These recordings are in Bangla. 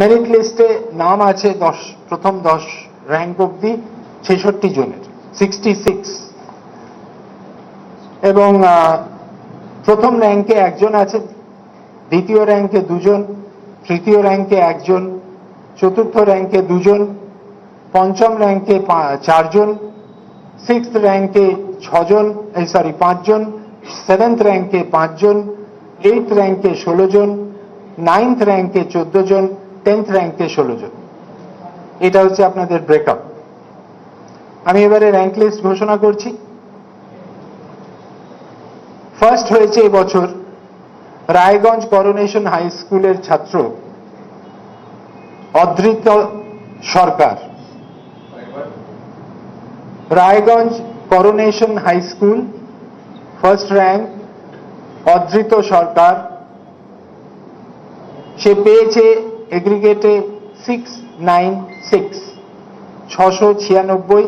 মেরিট লিস্টে নাম আছে দশ, প্রথম দশ র্যাঙ্ক অব্দি ছেষট্টি জনের সিক্সটি সিক্স এবং প্রথম র্যাঙ্কে একজন আছে, দ্বিতীয় র্যাঙ্কে দুজন, তৃতীয় র্যাঙ্কে একজন, চতুর্থ র্যাঙ্কে দুজন, পঞ্চম র্যাঙ্কে চারজন সিক্স র্যাঙ্কে ছজন, এই সরি পাঁচজন সেভেন্থ র্যাঙ্কে পাঁচজন এইট র্যাঙ্কে ষোলো জন নাইন্থ র্যাঙ্কে চোদ্দ জন টেন্থ র্যাঙ্কে ষোলো জন। এটা হচ্ছে আপনাদের ব্রেকআপ আমি এবারে র্যাঙ্ক লিস্ট ঘোষণা করছি। ফার্স্ট হয়েছে এবছর রায়গঞ্জ করোনেশন হাই স্কুলের ছাত্র Adrit Sarkar. Raiganj coronation high school first rank Adrit Sarkar. সে পেয়েছে এগ্রিগেটে সিক্স নাইন সিক্স ছশো ছিয়ানব্বই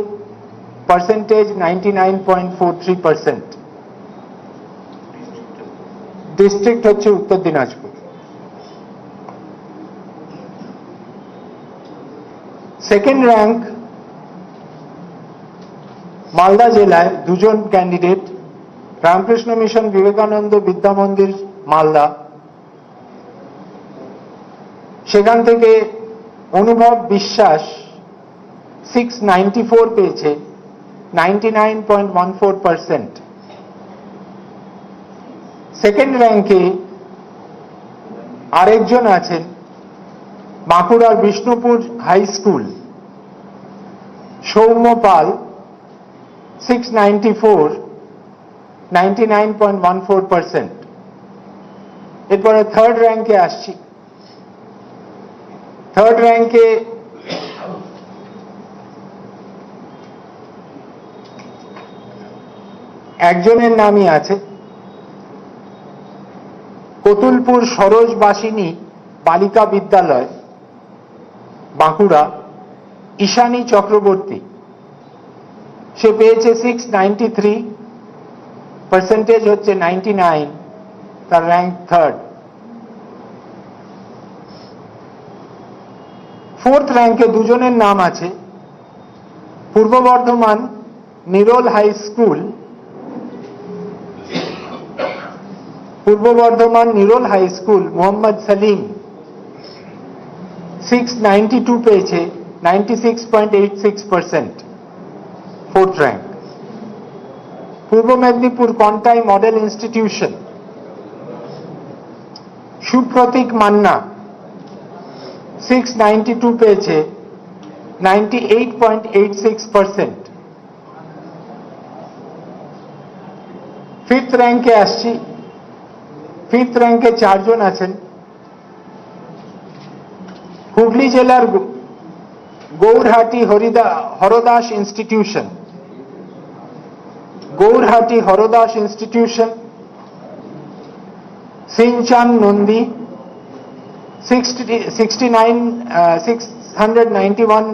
percentage ninety nine point four three percent district হচ্ছে উত্তর দিনাজপুর। সেকেন্ড র্যাঙ্ক মালদা জেলায় দুজন ক্যান্ডিডেট রামকৃষ্ণ মিশন, বিবেকানন্দ বিদ্যা মন্দির, মালদা। সেখান থেকে Anubhav Biswas six ninety four পেয়েছে ninety nine point one four percent second র্যাঙ্কে আরেকজন আছেন, বাঁকুড়ার Bishnupur high school Soumya Pal six ninety four ninety nine point one four percent এরপরে থার্ড র্যাঙ্কে আসছি। থার্ড র্যাঙ্কে একজনের নামই আছে। কতুলপুর সরোজবাসিনী বালিকা বিদ্যালয়, বাঁকুড়া, ঈশানী চক্রবর্তী। সে পেয়েছে সিক্স নাইনটি থ্রি পার্সেন্টেজ হচ্ছে নাইনটি নাইন তার র্যাঙ্ক থার্ড ফোর্থ র্যাঙ্কে দুজনের নাম আছে। পূর্ব বর্ধমান নিরোল হাই স্কুল, পূর্ব Bardhaman Nirol high school, Mohammad Salim. Six ninety two পেয়েছে ninety six point eight six percent fourth rank. পূর্ব Medinipur Contai model institution, Supratik Manna. Six ninety two পেয়েছে ninety eight point eight six percent fifth র্যাঙ্কে আসছি ফিফথ র্যাঙ্কে চারজন আছেন। হুগলি জেলার গৌরহাটি হরিদা Hardas institution Gourhati Hardas institution Sinchan Nandi. Sixty nine six hundred ninety one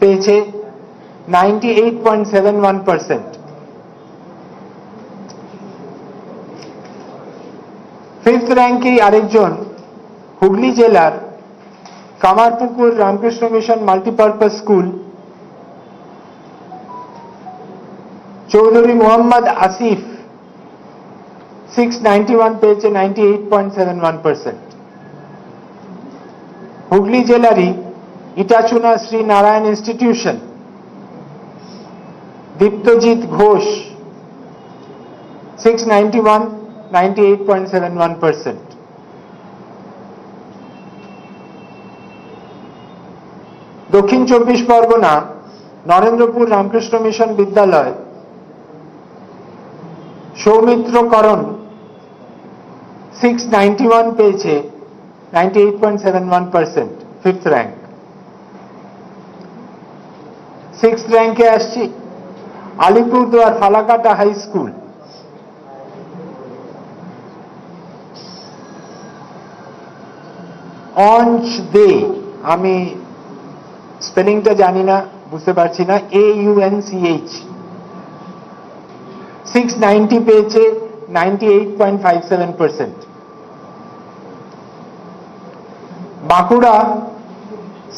পেয়েছে ninety eight point seven one percent fifth র্যাঙ্কে আরেকজন হুগলি জেলার Kamarpukur Ramakrishna mission multipurpose school Chowdhury Mohammad Asif six ninety one পেয়েছে ninety eight point seven one percent Hooghly জেলারই Itachuna Shri Narayan institution Diptajit Ghosh six ninety one eight point seven one percent দক্ষিণ চব্বিশ Pargana, Narendrapur Ramakrishna mission Vidyalaya, Soumitra Karan six ninety one পেয়েছে ninety eight point seven one percent fifth rank six র্যাঙ্কে আসছি, আলিপুরদুয়ার ফালাকাটা হাই স্কুল অঞ্চ দে আমি স্পেলিংটা জানি না, বুঝতে পারছি না A U N C H six ninety পেয়েছে ninety eight point five seven percent Bankura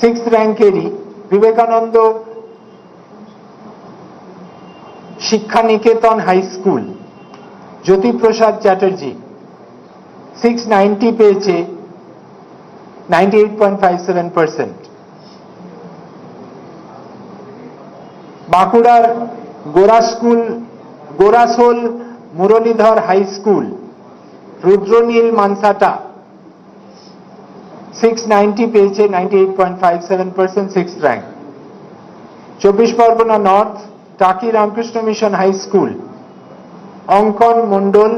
six র্যাঙ্কেরই Vivekananda Shiksha Niketan high school Jyotiprasad Chatterjee six ninety পেয়েছে ninety eight point five seven percent বাঁকুড়ার Gora school, Gorasol Muralidhar high school Rudranil Mansata six ninety পেয়েছে ninety eight point five seven percent six rank চব্বিশ Pargana north Taki Ramakrishna mission high school Ankan Mondal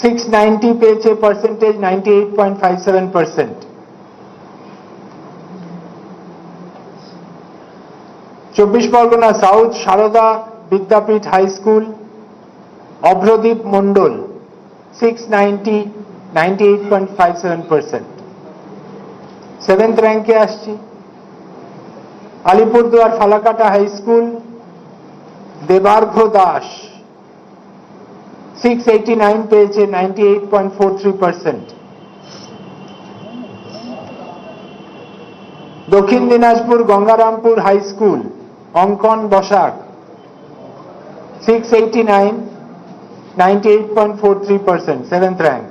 six ninety পেয়েছে percentage ninety eight point five seven percent চব্বিশ Pargana south Sarada Vidyapith high school Abhradeep Mondal six ninety ninety eight point five seven percent seventh র্যাঙ্কে আসছি। Alipurduar Falakata high school Debargha Das six eighty nine পেয়েছে ninety eight point four three percent দক্ষিণ Dinajpur Gangarampur high school Ankan Basak six eighty nine ninety eight point four three percent seventh rank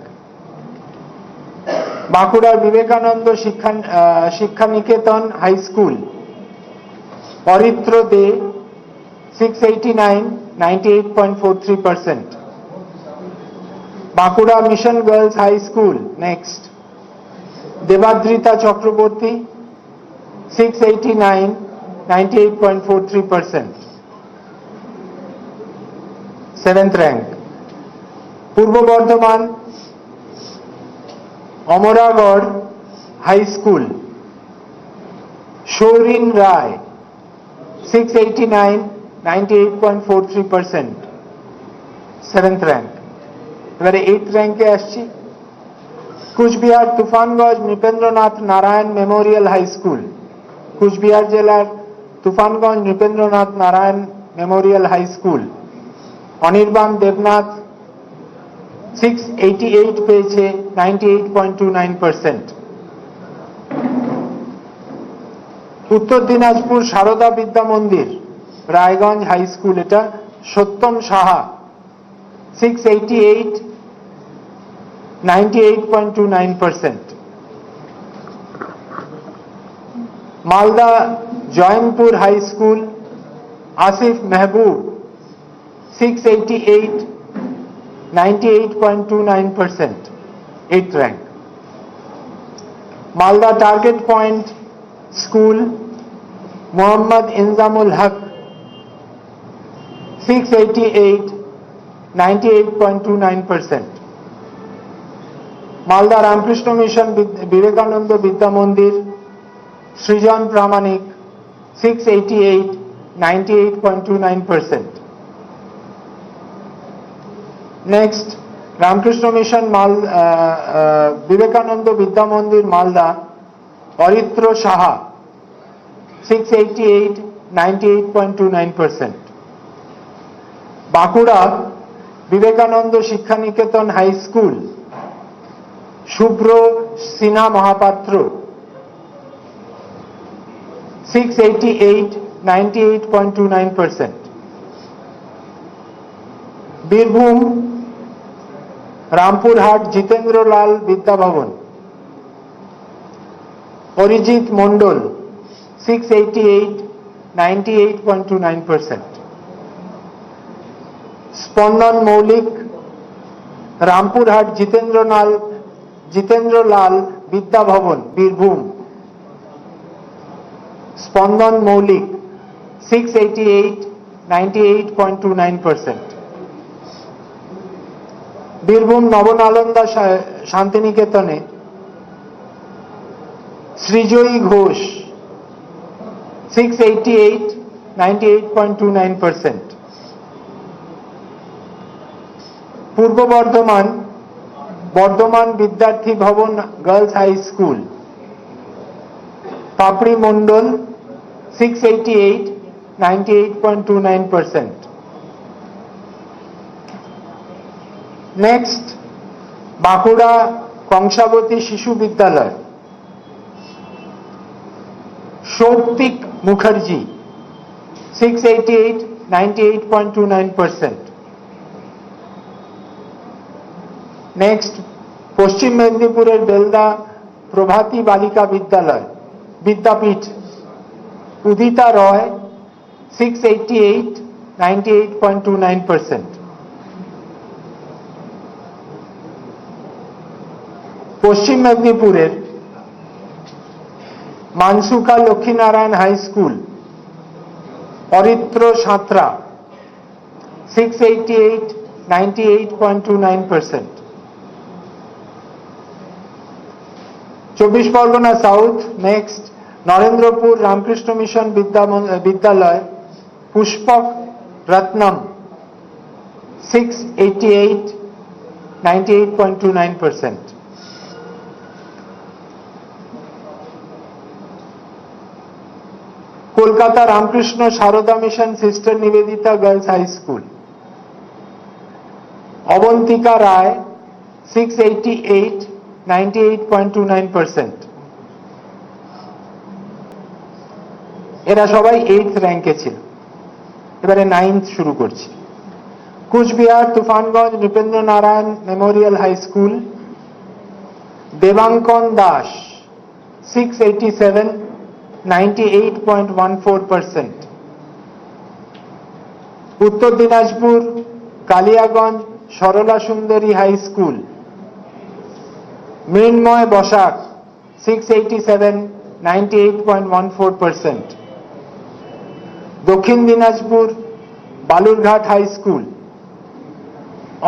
বাঁকুড়ার বিবেকানন্দ শিক্ষা আহ, Shiksha Niketan high school Aritra De six eighty nine ninety percent Bankura mission girls high school next. Debadrita Chakraborty six eighty nine ninety eight point four three percent seventh rank পূর্ব Bardhaman Amragarh high school Saurin Roy six eighty nine ninety eight point four three percent seventh rank এবারে এইট র্যাঙ্কে আসছি। Cooch Behar Tufanganj Nripendranath Narayan memorial high school, Cooch Behar জেলার Tufanganj Nripendranath Narayan memorial high school, Anirban Debnath six eighty eight পেয়েছে ninety eight point two nine percent উত্তর দিনাজপুর সারদা বিদ্যা মন্দির, রায়গঞ্জ হাই স্কুল, এটা Satyam Saha six eighty eight ninety eight point two nine percent Malda Jaynapur high school, Asif Mehboob six eighty eight ninety eight point two nine percent eight rank Malda target point school Mohammad Injamul Haque six eighty eight ninety eight point two nine percent. Malda Ramakrishna mission Vivekananda Vidya Mandir, Srijan Pramanik six eighty eight ninety eight point two nine percent. Next Ramakrishna mission মাল Vivekananda Vidya Mandir Malda Aritra Saha six eighty eight ninety eight point nine percent Bankura Vivekananda Shikshaniketan high school Shubhra Sinha Mahapatra six eighty eight ninety eight point two nine percent Birbhum Rampurhat Jitendralal Vidyabhavan Arijit Mondal six eighty eight ninety eight point nine percent Spandan Moulik Rampurhat Jitendralal Jitendralal Vidyabhavan Birbhum. Spandan Moulik six eighty eight ninety eight point two nine percent Birbhum Nabanalanda শান্তিনিকেতনে। Srijoyee Ghosh six eighty eight eight point percent পূর্ব Bardhaman Bardhaman Vidyarthi Bhavan girls high school. Papri Mondal six eighty eight ninety eight point two nine percent next Bankura Kangsabati Shishu Vidyalaya Shobtik Mukherjee, 688, 98.29%. Next Paschim মেদিনীপুরের Belda Prabhati Balika Vidyalaya Vidyapith Udita Roy six eighty eight ninety eight point two nine percent পশ্চিম মেদিনীপুরের Mansuka Lakshminarayan high school, Aritra Santra six eighty eight ninety eight point two nine percent চব্বিশ Pargana south next Narendrapur Ramakrishna mission Vidya Vidyalaya, Pushpak Ratnam six eighty eight ninety eight point two nine percent Kolkata Ramakrishna Sarada mission sister Nivedita girls high school. Abantika Roy six eighty eight ninety eight point two nine percent এরা সবাই এইট র্যাঙ্কে ছিল। এবারে নাইন্থ শুরু করছি। Cooch Behar, Tufanganj Nripendra Narayan memorial high school. Debankan Das six eighty seven ninety eight point one four percent উত্তর Dinajpur, Kaliaganj, Sarala Sundari high school. Mrinmoy Basak six eighty seven ninety eight point one four percent দক্ষিণ Dinajpur, Balurghat high school.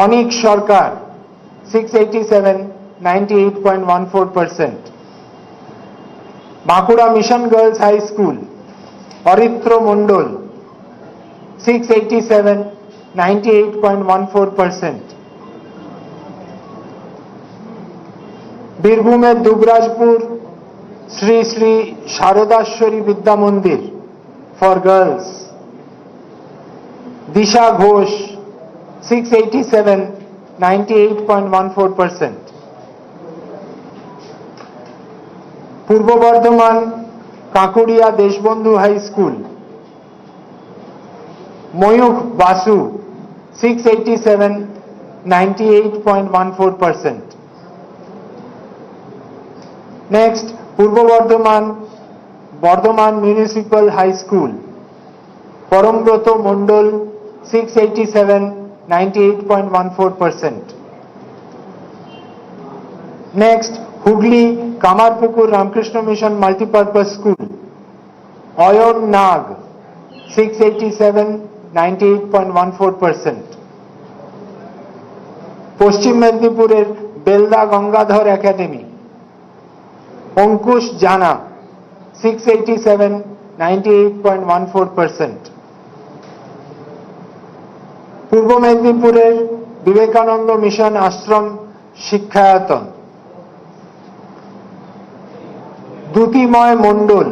Anik Sarkar six eighty seven ninety eight point one four percent Bankura mission girls high school, Aritra Mondal six eighty seven ninety eight point one four percent বীরভূমের Dubrajpur, Shri Shri Shardashwari Vidya Mandir for girls Disha Ghosh six eighty seven ninety eight point one four percent Purba Bardhaman কাঁকুড়িয়া Deshbandhu high school, Mayukh Basu six eighty seven ninety eight point one four percent next Purba Bardhaman Bardhaman municipal high school Parambrata Mondal six eighty seven ninety eight point one four percent next Hooghly Kamarpukur Ramakrishna mission multipurpose school, Ayan Nag six eighty seven ninety eight point one four percent পশ্চিম মেদিনীপুরের Belda Gangadhar academy, Ankush Jana six eighty seven ninety eight point one four percent পূর্ব মেদিনীপুরের Vivekananda mission ashram Shikshayatan. Dyutimoy Mondal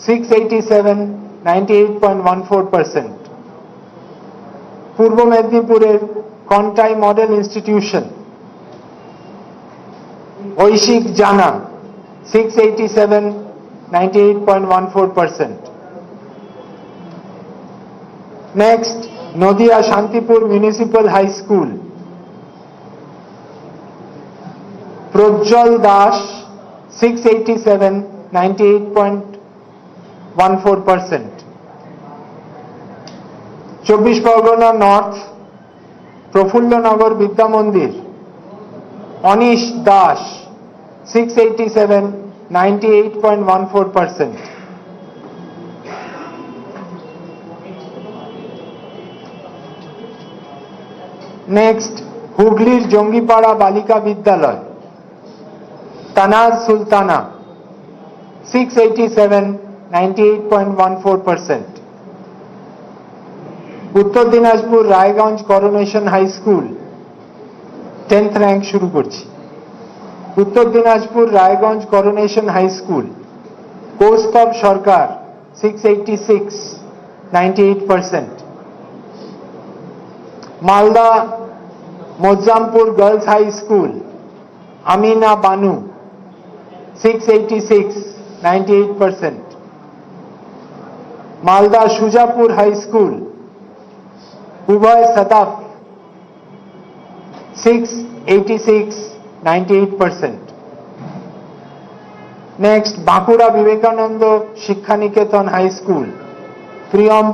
six eighty seven ninety eight point one four percent পূর্ব মেদিনীপুরের Contai model institution Aishik Jana six eighty seven ninety eight point one four percent next Nadia Shantipur municipal high school Prajjwal Das six eighty seven ninety eight point one four percent চব্বিশ Pargana north, Prafullanagar Vidya Mandir, Anish Das six eighty seven ninety eight point one four percent next হুগলির Jangipara Balika Vidyalaya. Tanaz Sultana six eighty seven ninety eight point one four percent উত্তর Dinajpur Raiganj coronation high school tenth rank শুরু করছি। উত্তর Dinajpur Raiganj coronation high school Kaustav Sarkar six eighty six ninety eight percent Malda Mozampur girls high school Amina Banu six eighty six ninety eight percent Malda Sujapur high school Ubhay Shatab six eighty six ninety eight percent next Bankura Vivekananda Shikshaniketan high school Priyam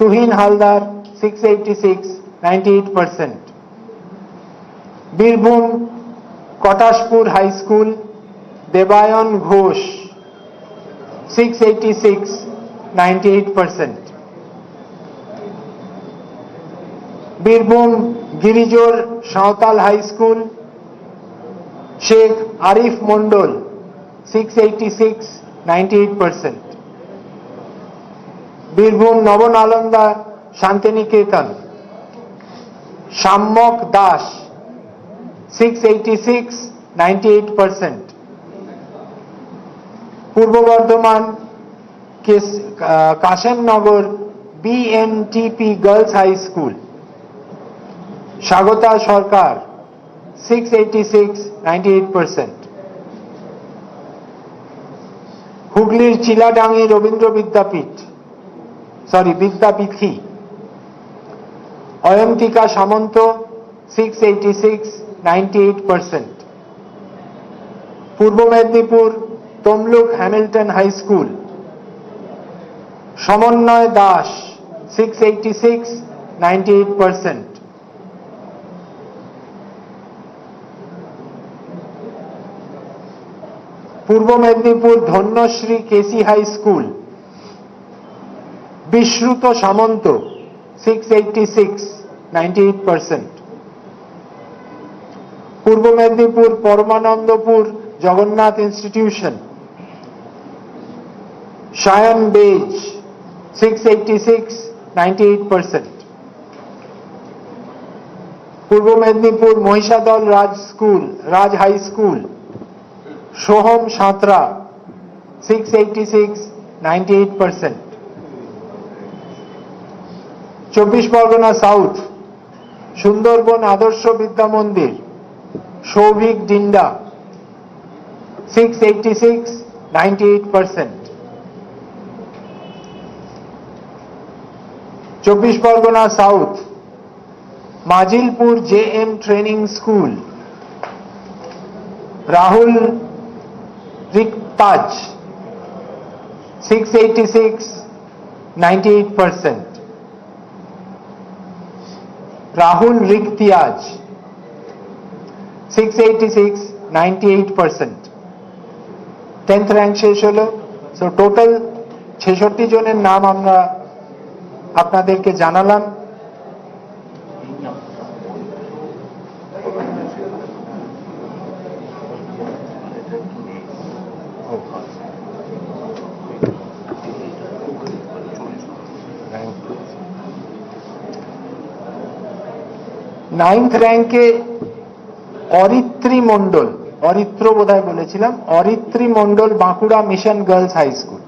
Tuhin Haldar six eighty six ninety eight percent Birbhum, Katashpur high school Debayan Ghosh six eighty six ninety eight percent Birbhum, Girijor Santal high school Sheikh Arif Mondal six eighty six ninety eight percent Birbhum Nabanalanda Santiniketan. Samyak Das six eighty six ninety eight percent পূর্ব Bardhaman Kashemnagar BNTP girls high school Swagata Sarkar six eighty six ninety eight percent হুগলির Chiladangi Rabindra Vidyapith. Sorry বিদ্যাপীঠি Ayantika Samanta six eighty six ninety eight percent পূর্ব Medinipur Tamluk Hamilton high school Samanway Das six eighty six ninety eight percent পূর্ব Medinipur Dhanyashree KC high school Bishrut Samanta six eighty six eight percent পূর্ব Medinipur Paramanandapur Jagannath institution Sayan Bej six six eight percent পূর্ব Medinipur Mahishadal Raj school Raj high school Soham Santra six eighty six ninety eight percent চব্বিশ Pargana south, Sundarban Adarsha Vidya Mandir, Souvik Dinda six eighty six ninety eight percent চব্বিশ Pargana south, Majilpur J M training school, Rahul Riktaj six eighty six ninety eight percent Rahul Riktiaj six eighty six ninety eight percent tenth rank শেষ হলো। সো টোটাল ছেষট্টি জনের নাম আমরা আপনাদেরকে জানালাম। নাইন্থ র্যাঙ্কে অরিত্রী মণ্ডল অরিত্র বোধহয় বলেছিলাম Aritri Mondal Bankura mission girls high school.